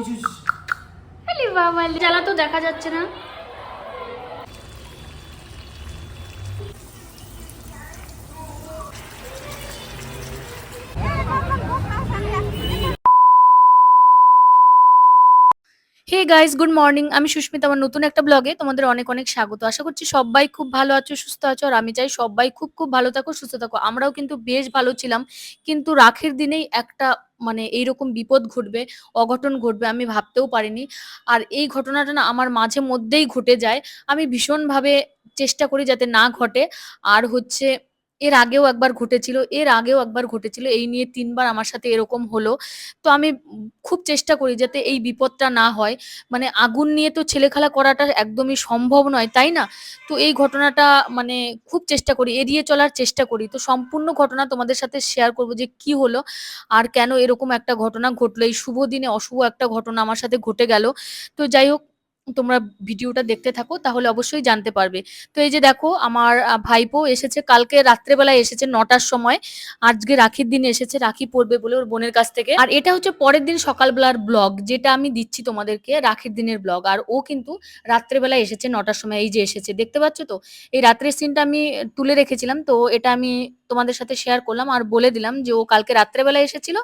বুঝিস? আরে বাবা জ্বালা তো দেখা যাচ্ছে না। হে গাইস গুড মর্নিং আমি সুস্মিতা আমার নতুন একটা ব্লগে তোমাদের অনেক অনেক স্বাগত। আশা করছি সবাই খুব ভালো আছো সুস্থ আছো আর আমি চাই সবাই খুব খুব ভালো থাকো সুস্থ থাকো। আমরাও কিন্তু বেশ ভালো ছিলাম। কিন্তু রাখের দিনেই একটা মানে এইরকম বিপদ ঘটবে, অঘটন ঘটবে আমি ভাবতেও পারিনি। আর এই ঘটনাটা না আমার মাঝে মধ্যেই ঘটে যায়। আমি ভীষণভাবে চেষ্টা করি যাতে না ঘটে। আর হচ্ছে এর আগেও একবার ঘটেছিল, এর আগেও একবার ঘটেছিল, এই নিয়ে তিনবার আমার সাথে এরকম হলো। তো আমি খুব চেষ্টা করি যাতে এই বিপদটা না হয়। মানে আগুন নিয়ে তো ছেলেখেলা করাটা একদমই সম্ভব নয়, তাই না? তো এই ঘটনাটা মানে খুব চেষ্টা করি, এড়িয়ে চলার চেষ্টা করি। তো সম্পূর্ণ ঘটনা তোমাদের সাথে শেয়ার করব যে কি হলো আর কেন এরকম একটা ঘটনা ঘটলো। এই শুভ দিনে অশুভ একটা ঘটনা আমার সাথে ঘটে গেল। তো যাই হোক তোমরা ভিডিওটা দেখতে থাকো, তাহলে অবশ্যই জানতে পারবে। তো এই যে দেখো, আমার ভাইপো এসেছে, কালকে রাত্রেবেলায় এসেছে নটার সময়। আজকে রাখির দিন এসেছে, রাখি পড়বে বলে ওর বোনের কাছ থেকে। আর এটা হচ্ছে পরের দিন সকালবেলার ব্লগ, যেটা আমি দিচ্ছি তোমাদেরকে, রাখির দিনের ব্লগ। আর ও কিন্তু রাত্রেবেলা এসেছে নটার সময়, এই যে এসেছে, দেখতে পাচ্ছ তো? এই রাত্রের সিনটা আমি তুলে রেখেছিলাম, তো এটা আমি তোমাদের সাথে শেয়ার করলাম আর বলে দিলাম যে ও কালকে রাত্রেবেলা এসেছিল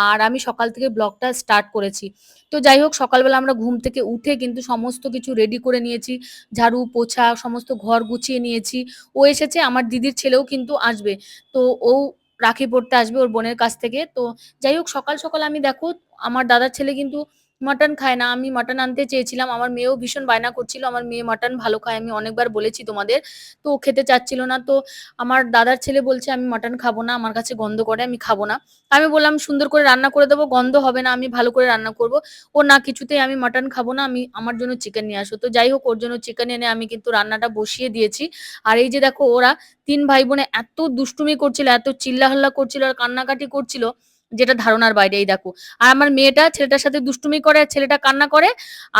আর আমি সকাল থেকে ব্লগটা স্টার্ট করেছি। তো যাই হোক, সকালবেলা আমরা ঘুম থেকে উঠে কিন্তু সমস্ত কিছু রেডি করে নিয়েছি, ঝাড়ু, পোছা, সমস্ত ঘর গুছিয়ে নিয়েছি। ও এসেছে, আমার দিদির ছেলেও কিন্তু আসবে। তো ও রাখি পড়তে আসবে ওর বোনের কাছ থেকে। তো যাই হোক, সকাল সকাল আমি দেখো, আমার দাদার ছেলে কিন্তু মাটন খায় না, আমি মাটন আনতে চেয়েছিলাম, আমার মেয়েও ভীষণ বায়না করছিল, আমার মেয়ে মাটন ভালো খায়, আমি অনেকবার বলেছি তোমাদের, তো ও খেতে চাচ্ছিল না, তো আমার দাদার ছেলে বলছে, আমি মাটন খাব না, আমার কাছে গন্ধ করে, আমি খাব না। আমি বললাম, সুন্দর করে রান্না করে দেবো, গন্ধ হবে না, আমি ভালো করে রান্না করব। ও, না, কিছুতেই আমি মাটন খাব না, আমি আমার জন্য চিকেন নিয়ে আসো। তো যাই হোক, ওর জন্য চিকেন এনে আমি কিন্তু রান্নাটা বসিয়ে দিয়েছি। আর এই যে দেখো, ওরা তিন ভাই বোনে এত দুষ্টুমি করছিল, এত চিল্লাহাল্লা করছিল, আর কান্নাকাটি করছিল যেটা ধারণার বাইরে এই দেখো। আর আমার মেয়েটা ছেলেটার সাথে দুষ্টুমি করে ছেলেটা কান্না করে,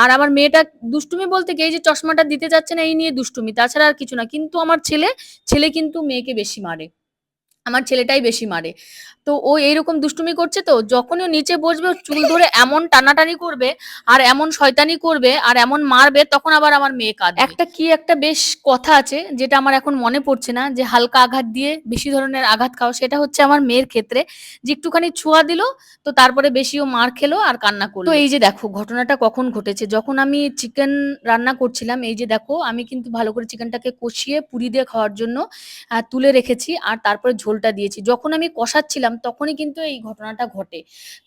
আর আমার মেয়েটা দুষ্টুমি বলতে কি এই যে চশমাটা দিতে যাচ্ছে না, এই নিয়ে দুষ্টুমি, তাছাড়া আর কিছু না। কিন্তু আমার ছেলে ছেলে কিন্তু মেয়েকে বেশি মারে। আমার ছেলেটাই বেশি মারে। তো ও এইরকম দুষ্টুমি করছে তো যখনই ও নিচে বসবে চুল ধরে এমন টানাটানি করবে আর এমন শয়তানি করবে আর এমন মারবে তখন আবার আমার মেয়ে কাঁদবে। একটা কি একটা বেশ কথা আছে যেটা আমার এখন মনে পড়ছে না যে হালকা আঘাত দিয়ে বেশি ধরনের আঘাত খাও সেটা হচ্ছে আমার মেয়ের ক্ষেত্রে। যে একটুখানি ছোঁয়া দিল তো তারপরে বেশি ও মার খেলো আর কান্না করল। এই যে দেখো ঘটনাটা কখন ঘটেছে? যখন আমি চিকেন রান্না করছিলাম এই যে দেখো আমি কিন্তু ভালো করে চিকেনটাকে কষিয়ে পুরি দিয়ে খাওয়ার জন্য তুলে রেখেছি আর তারপরে ঝোলটা দিয়েছি। যখন আমি কষাচ্ছিলাম তখনই কিন্তু এই ঘটনাটা ঘটে।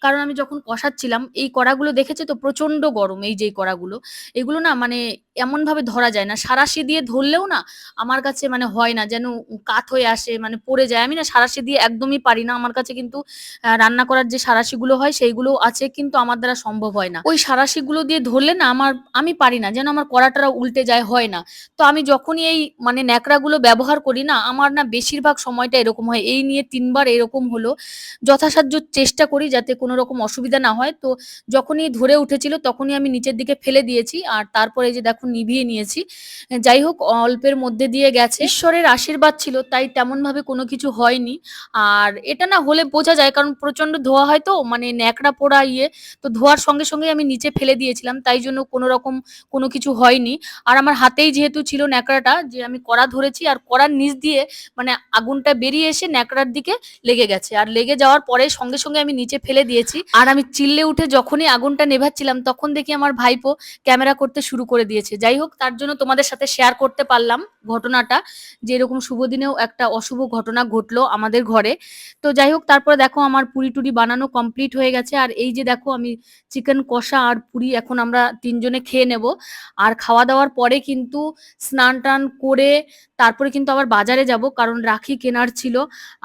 কারণ আমি যখন কষাচ্ছিলাম, এই কড়াগুলো দেখেছে তো প্রচণ্ড গরম, এই যে কড়াগুলো, এগুলো না মানে এমন ভাবে ধরা যায় না। সারাশি দিয়ে ধরলেও না আমার কাছে মানে হয় না, যেন কাত হয়ে আসে মানে পড়ে যায়। আমি না সারাশি দিয়ে একদমই পারি না। আমার কাছে কিন্তু রান্না করার যে সারাশিগুলো হয় সেইগুলো আছে, কিন্তু আমার দ্বারা সম্ভব হয় না। ওই সারাশিগুলো দিয়ে ধরলে না আমার, আমি পারি না, যেন আমার কড়াটা উল্টে যায়, হয় না। তো আমি যখনই এই মানে ন্যাকড়াগুলো ব্যবহার করি না, আমার না বেশিরভাগ সময়টা এরকম হয় এই নিয়ে তিনবার এরকম হলো। যথাসাধ্য চেষ্টা করি যাতে কোনো রকম অসুবিধা না হয়। তো যখনই ধরে উঠেছিল তখনই আমি নিচের দিকে ফেলে দিয়েছি আর তারপরে যে দেখো নিভিয়ে নিয়েছি। যাই হোক, অল্পের মধ্যে দিয়ে গেছে। ঈশ্বরের আশীর্বাদ ছিল, তাই তেমন ভাবে কোনো কিছু হয়নি। আর এটা না হলে বোঝা যায়, কারণ প্রচণ্ড ধোয়া হয় তো মানে ন্যাকড়া পোড়া ইয়ে। তো ধোয়ার সঙ্গে সঙ্গে আমি নিচে ফেলে দিয়েছিলাম, তাই জন্য কোনো রকম কোনো কিছু হয়নি। আর আমার হাতেই যেহেতু ছিল ন্যাকড়াটা, যে আমি কড়া ধরেছি আর কড়ার নিচ দিয়ে মানে আগুনটা বেরিয়ে এসে ন্যাকড়ার দিকে লেগে গেছে। আর লেগে যাওয়ার পরে সঙ্গে সঙ্গে আমি নিচে ফেলে দিয়েছি। আর আমি চিল্লে উঠে যখনই আগুনটা নেভাচ্ছিলাম, তখন দেখি আমার ভাইপো ক্যামেরা করতে শুরু করে দিয়েছে। যাই হোক, তার জন্য তোমাদের সাথে শেয়ার করতে পারলাম ঘটনাটা। যে এরকম শুভ দিনেও একটা অশুভ ঘটনা ঘটলো আমাদের ঘরে। তো যাই হোক, তারপরে দেখো আমার পুরি টুরি বানানো কমপ্লিট হয়ে গেছে। আর এই যে দেখো, আমি চিকেন কষা আর পুরি এখন আমরা তিনজনে খেয়ে নেব। আর খাওয়া দাওয়ার পরে কিন্তু স্নান টান করে তারপরে কিন্তু আবার বাজারে যাব, কারণ রাখি কেনার ছিল।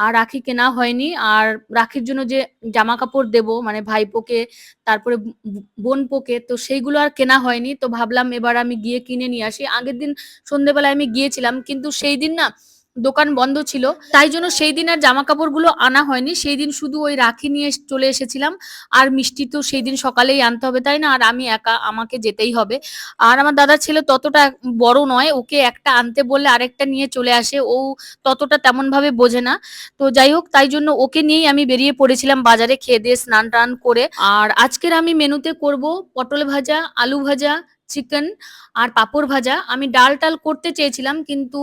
আর রাখি কেনা হয়নি। আর রাখির জন্য যে জামা কাপড় দেব মানে ভাইপোকে, তারপরে বোন পোকে তো সেইগুলো আর কেনা হয়নি। তো ভাবলাম এবার আমি গিয়ে কিনে নিয়ে আসি। আগের দিন সন্ধ্যেবেলায় আমি গিয়েছিলাম, কিন্তু সেই দিন না দোকান বন্ধ ছিল। তাই জন্য সেই দিন আর জামা কাপড়গুলো আনা হয়নি। সেই দিন শুধু ওই রাখি নিয়ে চলে এসেছিলাম। আর মিষ্টি তো সেই দিন সকালেই আনতে হবে, তাই না? আর আমি একা, আমাকে যেতেই হবে। আর আমার দাদার ছেলে ততটা বড় নয়, ওকে একটা আনতে বললে আরেকটা নিয়ে চলে আসে। ও ততটা তেমন ভাবে বোঝে না। তো যাই হোক, তাই জন্য ওকে নিয়েই আমি বেরিয়ে পড়েছিলাম বাজারে, খেয়ে দিয়ে স্নান টান করে। আর আজকের আমি মেনুতে করব পটল ভাজা, আলু ভাজা চিকেন আর পাঁপড় ভাজা। আমি ডাল টাল করতে চেয়েছিলাম কিন্তু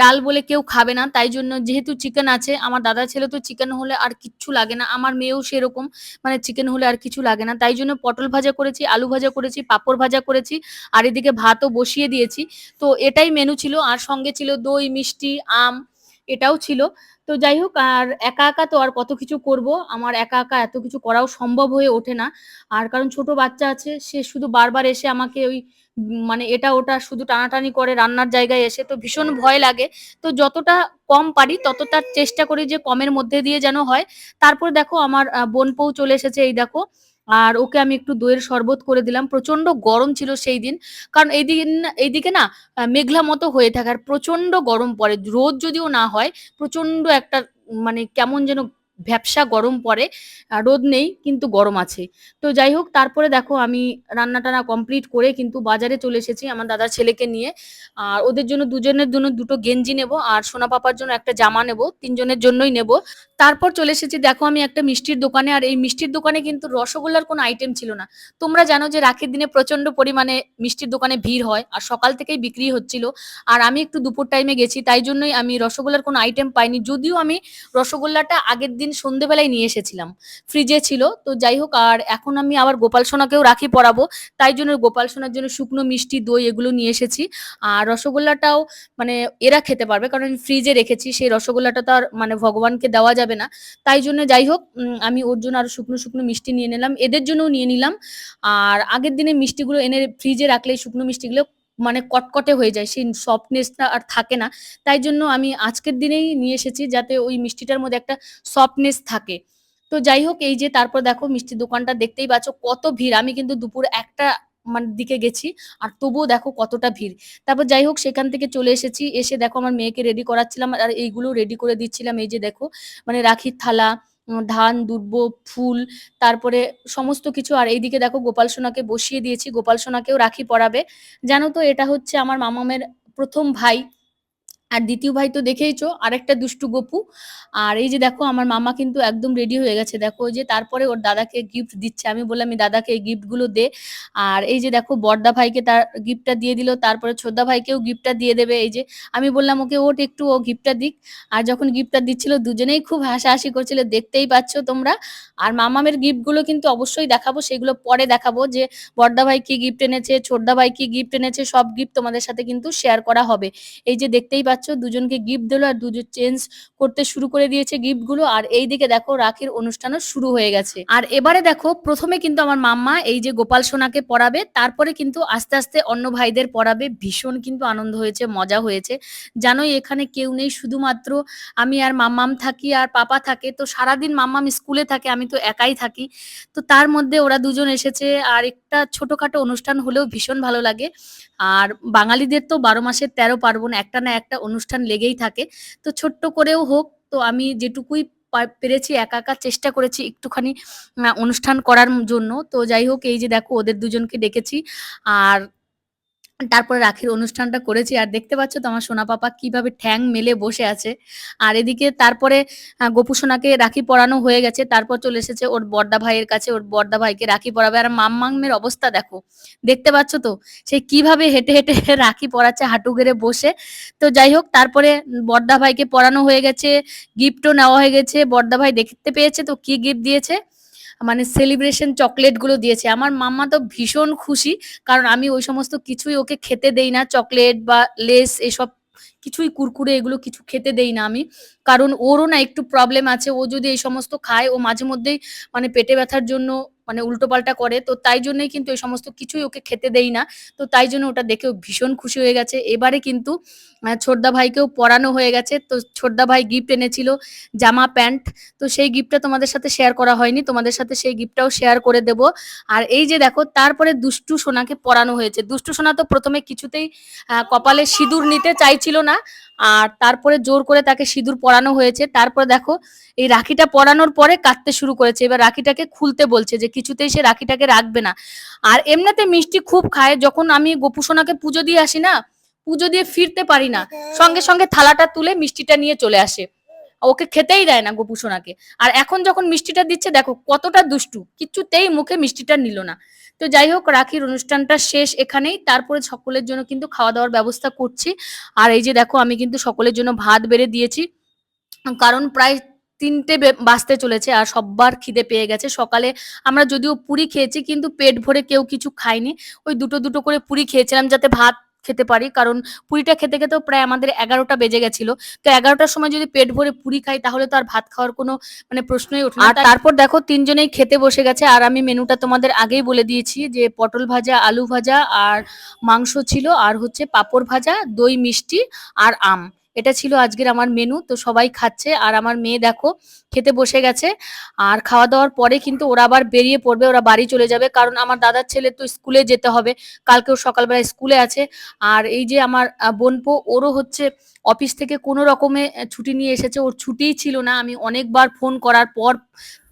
ডাল বলে কেউ খাবে না, তাই জন্য যেহেতু চিকেন আছে, আমার দাদা ছেলে তো চিকেন হলে আর কিচ্ছু লাগে না, আমার মেয়েও সেরকম মানে চিকেন হলে আর কিছু লাগে না, তাই জন্য পটল ভাজা করেছি, আলু ভাজা করেছি, পাঁপড় ভাজা করেছি, আর এদিকে ভাতও বসিয়ে দিয়েছি। তো এটাই মেনু ছিল, আর সঙ্গে ছিল দই, মিষ্টি, আম এটাও ছিল। তো যাই হোক আর একা একা তো আর কত কিছু করব? আমার একা একা এত কিছু করাও সম্ভব হয়ে ওঠে না। আর কারণ ছোট বাচ্চা আছে সে শুধু বারবার এসে আমাকে ওই মানে এটা ওটা শুধু টানাটানি করে রান্নার জায়গায় এসে তো ভীষণ ভয় লাগে। তো যতটা কম পারি ততটা চেষ্টা করি যে কমের মধ্যে দিয়ে যেন হয়। তারপর দেখো আমার আহ, বোন পৌ চলে এসেছে এই দেখো। আর ওকে আমি একটু দইয়ের শরবত করে দিলাম। প্রচণ্ড গরম ছিল সেই দিন। কারণ এই দিন, এইদিকে না মেঘলা মতো হয়ে থাকে আর প্রচণ্ড গরম পড়ে। রোদ যদিও না হয় প্রচণ্ড একটা মানে কেমন যেন ভ্যাপসা গরম পড়ে রোদ নেই কিন্তু গরম আছে। তো যাই হোক, তারপরে দেখো আমি রান্না টানা কমপ্লিট করে কিন্তু বাজারে চলে এসেছি আমার দাদার ছেলেকে নিয়ে। আর ওদের জন্য দুজনের জন্য দুটো গেঞ্জি নেব আর সোনা পাপার জন্য একটা জামা নেব, তিনজনের জন্যই নেব। তারপর চলে এসেছি, দেখো আমি একটা মিষ্টির দোকানে আর এই মিষ্টির দোকানে কিন্তু রসগোল্লার কোনো আইটেম ছিল না। তোমরা জানো যে রাখির দিনে প্রচণ্ড পরিমাণে মিষ্টির দোকানে ভিড় হয় আর সকাল থেকেই বিক্রি হচ্ছিল। আর আমি একটু দুপুর টাইমে গেছি, তাই জন্যই আমি রসগোল্লার কোনো আইটেম পাইনি। যদিও আমি রসগোল্লাটা আগের দিন সন্ধেবেলায় নিয়ে এসেছিলাম। ফ্রিজে ছিল, তো যাই হোক, আর এখন আমি আবার গোপাল সোনাকেও রাখি পরাবো। তাই জন্য গোপাল সোনার জন্য শুকনো মিষ্টি, দই এগুলো নিয়ে এসেছি। আর রসগোল্লাটাও মানে এরা খেতে পারবে, কারণ আমি ফ্রিজে রেখেছি, সেই রসগোল্লাটা তো আর মানে ভগবানকে দেওয়া যাবে না। তাই জন্য যাই হোক আমি ওর জন্য আরও শুকনো শুকনো মিষ্টি নিয়ে নিলাম। এদের জন্যও নিয়ে নিলাম। আর আগের দিনে মিষ্টিগুলো এনে ফ্রিজে রাখলে শুকনো মিষ্টিগুলো মানে কটকটে হয়ে যায়, সেই সফটনেসটা আর থাকে না। তাই জন্য আমি আজকের দিনেই নিয়ে এসেছি যাতে ওই মিষ্টিটার মধ্যে একটা সফটনেস থাকে। তো যাই হোক, এই যে তারপর দেখো মিষ্টির দোকানটা দেখতেই পাচ্ছ কত ভিড়। আমি কিন্তু দুপুর একটা মানে দিকে গেছি, আর তবুও দেখো কতটা ভিড়। তারপর যাই হোক, সেখান থেকে চলে এসেছি, এসে দেখো আমার মেয়েকে রেডি করাচ্ছিলাম, আর এইগুলো রেডি করে দিচ্ছিলাম। এই যে দেখো মানে রাখির থালা ধান দুর্ব ফুল, তারপরে সমস্ত কিছু। আর এইদিকে দেখো গোপাল সোনাকে বসিয়ে দিয়েছি। গোপাল সোনাকেও রাখি পরাবে। জানো তো এটা হচ্ছে আমার মামামের প্রথম ভাই। আর দ্বিতীয় ভাই তো দেখেইছো, আরেকটা দুষ্টু গপু। আর এই যে দেখো, আমার মামা কিন্তু একদম রেডি হয়ে গেছে। দেখো যে তারপরে ওর দাদাকে গিফট দিচ্ছে। আমি বললাম দাদাকে এই গিফটগুলো দে। আর এই যে দেখো বড়দা ভাইকে তার গিফটটা দিয়ে দিল। তারপরে ছোদ্দা ভাইকেও গিফটটা দিয়ে দেবে। এই যে আমি বললাম, ওকে ওট একটু, ও গিফটটা দিক। আর যখন গিফটটা দিচ্ছিল, দুজনেই খুব হাসাহাসি করছিল। দেখতেই পাচ্ছ তোমরা। আর মামামের গিফটগুলো কিন্তু অবশ্যই দেখাবো, সেগুলো পরে দেখাবো যে বড়দা ভাই কি গিফট এনেছে ছোটদা ভাই কি গিফট এনেছে, সব গিফট তোমাদের সাথে কিন্তু শেয়ার করা হবে। এই যে দেখতেই পাচ্ছ দুজনকে গিফট দিলো আর দুজন চেঞ্জ করতে শুরু করে দিয়েছে গিফটগুলো। আর এই দিকে দেখো রাখির অনুষ্ঠানও শুরু হয়ে গেছে। আর এবারে দেখো, প্রথমে কিন্তু আমার মাম্মা এই যে গোপাল সোনাকে পড়াবে তারপরে কিন্তু আস্তে আস্তে অন্য ভাইদের পড়াবে ভীষণ কিন্তু আনন্দ হয়েছে, মজা হয়েছে। জানোই এখানে কেউ নেই, শুধুমাত্র আমি আর মাম্মাম থাকি আর পাপা থাকে। তো সারাদিন মাম্মাম স্কুলে থাকে, আমি তো একাই থাকি। তো তার মধ্যে ওরা দুজন এসেছে, আর একটা ছোটখাটো অনুষ্ঠান হলেও ভীষণ ভালো লাগে। আর বাঙালিদের তো বারো মাসের তেরো পার্বণ একটা না একটা অনুষ্ঠান লেগেই থাকে। তো ছোট্ট করেও হোক, তো আমি যেটুকুই পেরেছি একা একা চেষ্টা করেছি একটুখানি অনুষ্ঠান করার জন্য। তো যাই হোক, এই যে দেখো ওদের দুজনকে ডেকেছি। আর তারপরে রাখির অনুষ্ঠানটা করেছি। আর দেখতে পাচ্ছ তো আমার সোনা পাপা কীভাবে ঠ্যাং মেলে বসে আছে। আর এদিকে তারপরে গোপু সোনাকে রাখি পরানো হয়ে গেছে। তারপর চলে এসেছে ওর বড়দা ভাইয়ের কাছে। ওর বড়দা ভাইকে রাখি পরাবে। আর মাম্মামের অবস্থা দেখো। দেখতে পাচ্ছ তো, সে কীভাবে হেঁটে হেঁটে রাখি পরাচ্ছে হাঁটু গেড়ে বসে। তো যাই হোক, তারপরে বড়দা ভাইকে পরানো হয়ে গেছে। গিফটও নেওয়া হয়ে গেছে। বড়দা ভাই দেখতে পেয়েছে তো, কি গিফট দিয়েছে? মানে সেলিব্রেশন চকলেটগুলো দিয়েছে। আমার মাম্মা তো ভীষণ খুশি, কারণ আমি ওই সমস্ত কিছুই ওকে খেতে দেই না চকলেট বা লেস এসব কিছুই, কুরকুরে এগুলো কিছু খেতে দেই না আমি। কারণ ওরও না একটু প্রবলেম আছে, ও যদি এই সমস্ত খায়, ও মাঝে মধ্যেই মানে পেটে ব্যথার জন্য মানে উল্টোপাল্টা করে। তো তাই জন্যই কিন্তু এই সমস্ত কিছুই ওকে খেতে দেই না। তো তাই জন্য ওটা দেখে ভীষণ খুশি হয়ে গেছে। এবারে কিন্তু ছোটদা ভাইকেও পরানো হয়ে গেছে। তো ছোটদা ভাই গিফট এনেছিল জামা, প্যান্ট। তো সেই গিফটটা তোমাদের সাথে শেয়ার করা হয়নি। তোমাদের সাথে সেই গিফটটাও শেয়ার করে দেব। আর এই যে দেখো, তারপরে দুষ্টু সোনাকে পরানো হয়েছে। দুষ্টু সোনা তো প্রথমে কিছুতেই কপালে সিঁদুর নিতে চাইছিল না। আর তারপরে জোর করে তাকে সিঁদুর পরানো হয়েছে। তারপরে দেখো, এই রাখিটা পরানোর পরে কাঁদতে শুরু করেছে। এবার রাখিটাকে খুলতে বলছে যে কিছুতেই সে রাখিটাকে রাখবে না। আর এমনিতে মিষ্টি খুব খায়, যখন আমি গোপু সোনাকে পুজো দিয়ে আসি না, পুজো দিয়ে ফিরতে পারি না, সঙ্গে সঙ্গে থালাটা তুলে মিষ্টিটা নিয়ে চলে আসে। ওকে খেতেই দেয় না গোপু সোনাকে। আর এখন যখন মিষ্টিটা দিচ্ছে, দেখো কতটা দুষ্টু, কিচ্ছুতেই মুখে মিষ্টিটা নিল না। তো যাই হোক, রাখির অনুষ্ঠানটা শেষ এখানেই। তারপরে সকলের জন্য কিন্তু খাওয়া দাওয়ার ব্যবস্থা করছি। আর এই যে দেখো, আমি কিন্তু সকলের জন্য ভাত বেড়ে দিয়েছি। কারণ প্রায় তিনটে বে- বাজতে চলেছে আর সব্বার খিদে পেয়ে গেছে। সকালে আমরা যদিও পুরি খেয়েছি কিন্তু পেট ভরে কেউ কিছু খায়নি। ওই দুটো দুটো করে পুরি খেয়েছিলাম যাতে ভাত খেতে পারি কারণ পুরিটা খেতে খেতেও প্রায় আমাদের এগারোটা বেজে গেছিল। তো এগারোটার সময় যদি পেট ভরে পুরি খাই তাহলে তো আর ভাত খাওয়ার কোনো মানে প্রশ্নই ওঠে না। আর তারপর দেখো তিনজনেই খেতে বসে গেছে। আর আমি মেনুটা তোমাদের আগেই বলে দিয়েছি যে পটল ভাজা আলু ভাজা আর মাংস ছিল আর হচ্ছে পাঁপড় ভাজা দই মিষ্টি আর আম। এটা ছিল আজকের আমার মেনু তো সবাই খাচ্ছে। আর আমার মেয়ে দেখো, খেতে বসে গেছে। আর খাওয়া দাওয়ার পরে কিন্তু ওরা আবার বেরিয়ে পড়বে, ওরা বাড়ি চলে যাবে। কারণ আমার দাদার ছেলে তো স্কুলে যেতে হবে। কালকেও সকালবেলা স্কুলে আছে। আর এই যে আমার বোনপো, ওরও হচ্ছে অফিস থেকে কোনো রকমে ছুটি নিয়ে এসেছে। ওর ছুটিই ছিল না। আমি অনেকবার ফোন করার পর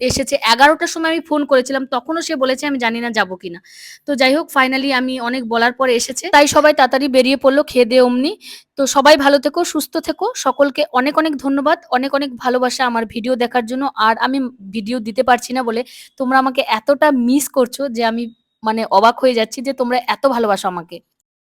এসেছে। এগারোটার সময় আমি ফোন করেছিলাম, তখনও সে বলেছে, আমি জানি না যাব কিনা। তো যাই হোক ফাইনালি আমি অনেক বলার পরে এসেছে। তাই সবাই তাড়াতাড়ি বেরিয়ে পড়ল, খেয়ে দিয়ে অমনি। তো সবাই ভালো থেকো, সুস্থ থেকো। সকলকে অনেক অনেক ধন্যবাদ, অনেক অনেক ভালোবাসা আমার ভিডিও দেখার জন্য। আর আমি ভিডিও দিতে পারছি না বলে তোমরা আমাকে এতটা মিস করছ যে আমি মানে অবাক হয়ে যাচ্ছি যে তোমরা এত ভালোবাসো আমাকে।